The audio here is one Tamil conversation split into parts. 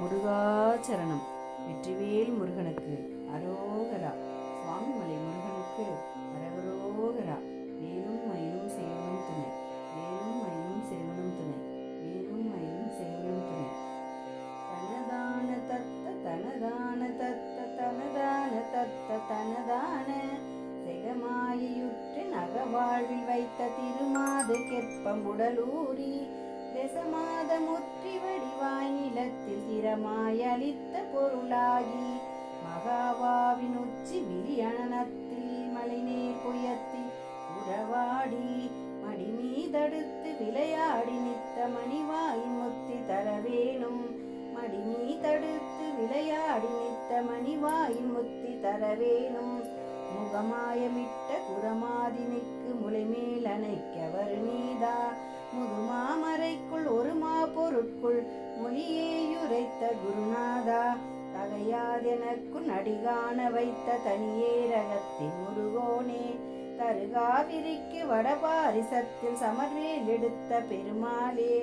முருகாச்சரணம். வெற்றிவேல் முருகனுக்கு அரோகரா. சுவாமிமலை முருகனுக்கு அரவரோகரா. மேலும் மயிலும் சேவனும் துணை. மேலும் மயிலும் சேவனும் துணை. மேலும் மயிலும் சேவனும் துணை. தனதான தத்த தனதான தத்த தனதான தத்த தனதான செகமாயியுற்று நகவாழ்வில் வைத்த திருமாது கெற்பம் உடலூரி தசமாதமுற்றி வடிவாய் நிலத்தில் திறமாய் அளித்த பொருளாகி மகாவாவின் உச்சி விரியணத்தில் மலைநீர் புயத்தில் உறவாடி மடிமீதடுத்து விளையாடி நித்த மணிவாயின் முத்தி தரவேணும் மடிமீதடுத்து விளையாடி நித்த மணிவாயின் முத்தி தரவேணும் முகமாயமிட்ட குரமாதினிக்கு முளைமேல் அணைக்கவர் நீதா. முதுமாமரை மொழிக்குள் மொழியேயுரைத்த குருநாதா தகையாதெனக்கு நடிகான வைத்த தனியே ரகத்தின் முருகோனே தருகாவிரிக்கு வடபாரிசத்தில் சமர்வேல் எடுத்த பெருமாளே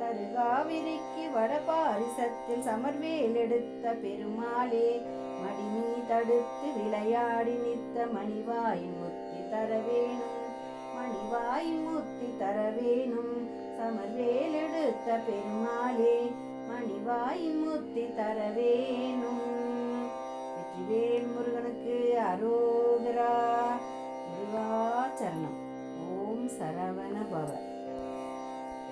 தருகாவிரிக்கு வடபாரிசத்தில் சமர்வேல் எடுத்த பெருமாளே மடிமீ தடுத்து விளையாடி நித்த மணிவாயின் முத்தி தர வேணும் எடுத்த பெருமாளே மணிவாயின் முத்தி தர வேணும் வெற்றிவேல் முருகனுக்கு அரோகரா முருகாச்சரணம் ஓம் சரவண பவன்